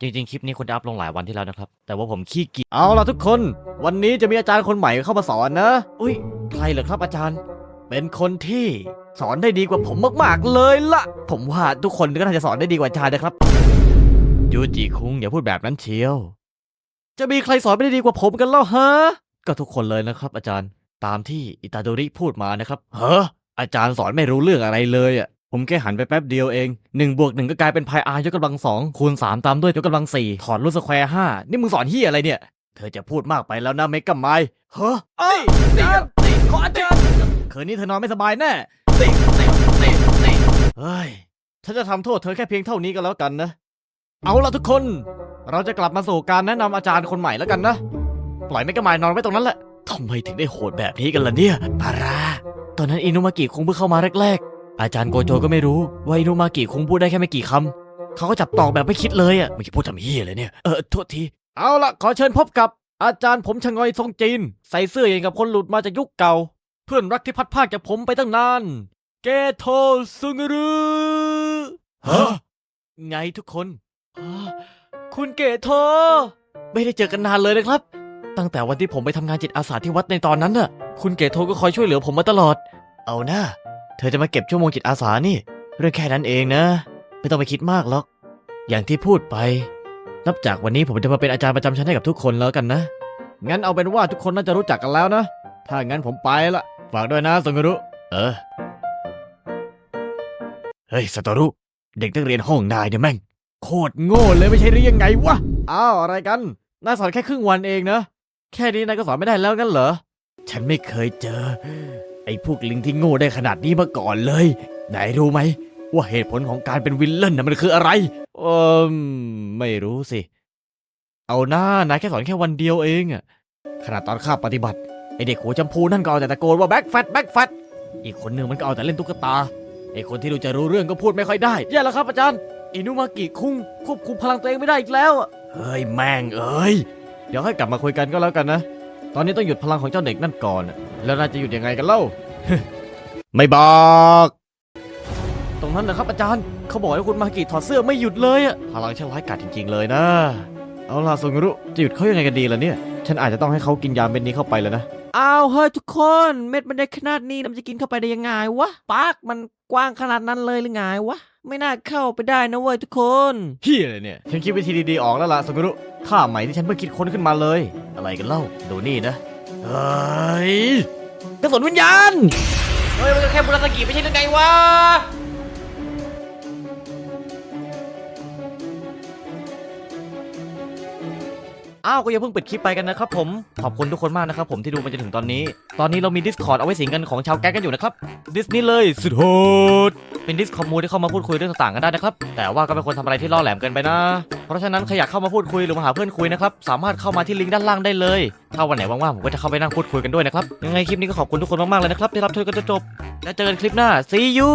จริงๆ คลิปนี้ควรจะอัพลงหลายวันที่แล้วนะครับ แต่ว่าผมขี้เกียจเอาล่ะทุกคน วันนี้จะมีอาจารย์คนใหม่เข้ามาสอนนะ อุ้ยใครเหรอครับอาจารย์ เป็นคนที่สอนได้ดีกว่าผมมากๆเลยละผมว่าทุกคนก็น่าจะสอนได้ดีกว่าอาจารย์นะครับ ยูจิคุงอย่าพูดแบบนั้นเชียว จะมีใครสอนไม่ได้ดีกว่าผมกันเล่าฮะ ก็ทุกคนเลยนะครับ อาจารย์ ตามที่อิตาโดริพูดมานะครับ เฮ้ออาจารย์สอนไม่รู้เรื่องอะไรเลยอะ ผมแค่หันไปแป๊บเดียวเองหนึ่งบวกหนึ่งก็กลายเป็นพายอาร์ยกกำลังสองคูณสามตามด้วยยกกำลังสี่ถอดรูทสแควร์ห้านี่มึงสอนเฮียอะไรเนี่ย เธอจะพูดมากไปแล้วนะเมกะไมล์เฮ้อเอ้ยอาจารย์ขออาจารย์คืนนี้เธอนอนไม่สบายแน่เฮ้ยฉันจะทำโทษเธอแค่เพียงเท่านี้ก็แล้วกันนะ เอาละทุกคน เราจะกลับมาสู่การแนะนำอาจารย์คนใหม่แล้วกันนะ ปล่อยเมกะไมล์นอนไว้ตรงนั้นแหละทำไมถึงได้โหดแบบนี้กันล่ะเนี่ยปาราตอนนั้นอินุมากิคงเพิ่งเข้ามาแรกๆ อาจารย์โกโจก็ไม่รู้ว่าอินุมากิคงพูดได้แค่ไม่กี่คำเขาก็จับตอกแบบไม่คิดเลยอะไม่คิดพูดทำเฮียเลยเนี่ยเออโทษทีเอาละขอเชิญพบกับ อาจารย์ผมชะงอยทรงจีน ใส่เสื้ออย่างกับคนหลุดมาจากยุคเก่า เพื่อนรักที่พัดพรากจากผมไปตั้งนานเกโทซุงรุฮะไงทุกคน คุณเกโทไม่ได้เจอกันนานเลยนะครับ ตั้งแต่วันที่ผมไปทำงานจิตอาสาที่วัดในตอนนั้นน่ะ คุณเกโทก็คอยช่วยเหลือผมมาตลอด เอาหน้า เธอจะมาเก็บชั่วโมงจิตอาสานี่ เรื่องแค่นั้นเองนะ ไม่ต้องไปคิดมากหรอก อย่างที่พูดไป นับจากวันนี้ผมจะมาเป็นอาจารย์ประจำชั้นให้กับทุกคนแล้วกันนะ งั้นเอาเป็นว่าทุกคนน่าจะรู้จักกันแล้วนะ ถ้างั้นผมไปละ ฝากด้วยนะสงรุ เออ เฮ้ยสตอรุ เด็กนักเรียนห้องนายเนี่ยแม่ง โคตรโง่เลยไม่ใช่หรือยังไงวะ อ้าวอะไรกัน นายสอนแค่ครึ่งวันเองนะ แค่นี้นายก็สอนไม่ได้แล้วงั้นเหรอ ฉันไม่เคยเจอ ไอ้พวกลิงที่โง่ได้ขนาดนี้มาก่อนเลยไหนรู้ไหม ว่าเหตุผลของการเป็นวิลเลนน่ะมันคืออะไรเออไม่รู้สิ เอาหน้านายแค่สอนแค่วันเดียวเองอะขนาดตอนข้าปฏิบัติไอเด็กหัวจำพูนั่นก็เอาแต่ตะโกนว่าแบ็คแฟตแบ็คแฟตอีกคนหนึ่งมันก็เอาแต่เล่นตุ๊กตาไอคนที่ดูจะรู้เรื่องก็พูดไม่ค่อยได้แย่แล้วครับอาจารย์อินุมากิคุงควบคุมพลังตัวเองไม่ได้อีกแล้วเฮ้ยแม่งเอ้ยเดี๋ยวให้กลับมาคุยกันก็แล้วกันนะ ตอนนี้ต้องหยุดพลังของเจ้าเด็กนั่นก่อนอะแล้วน่าจะหยุดยังไงกันเล่า ไม่บอกตรงนั้นนะครับอาจารย์เขาบอกให้คุณมากิถอดเสื้อไม่หยุดเลยอะพลังช่างร้ายกาจจริง ๆ เลยนะ เอาล่ะสงรุจะหยุดเขายังไงกันดีล่ะเนี่ย ฉันอาจจะต้องให้เขากินยาเม็ดนี้เข้าไปแล้วนะ อ้าวเฮ้ยทุกคนเม็ดมันได้ขนาดนี้แล้วมันจะกินเข้าไปได้ยังไงวะปากมันกว้างขนาดนั้นเลยหรือไงวะ ไม่น่าเข้าไปได้นะเว้ยทุกคนเฮียอะไรเนี่ย ฉันคิดวิธีดีๆออกแล้วล่ะสงรุท่าใหม่ที่ฉันเพิ่งคิดค้นขึ้นมาเลย อะไรกันเล่าดูนี่นะเฮ้ยกระสุนวิญญาณ เฮ้ยมันก็แค่บุรสกิไม่ใช่หรือไงวะ อ้าวก็อย่าเพิ่งปิดคลิปไปกันนะครับผม ขอบคุณทุกคนมากนะครับผมที่ดูมาจนถึงตอนนี้ ตอนนี้เรามี Discord เอาไว้สิงกันของชาวแก๊งกันอยู่นะครับ ดิสนี่เลยสุดโหดเป็นดิสคอมมูที่เข้ามาพูดคุยเรื่องต่างๆกันได้นะครับ แต่ว่าก็ไม่ควรทำอะไรที่ล่อแหลมเกินไปนะ เพราะฉะนั้นใครอยากเข้ามาพูดคุยหรือมาหาเพื่อนคุยนะครับ สามารถเข้ามาที่ลิงก์ด้านล่างได้เลย ถ้าวันไหนว่างๆผมก็จะเข้าไปนั่งพูดคุยกันด้วยนะครับ ยังไงคลิปนี้ก็ขอบคุณทุกคนมากๆเลยนะครับที่รับชมกันจนจบ แล้วเจอกันคลิปหน้า see you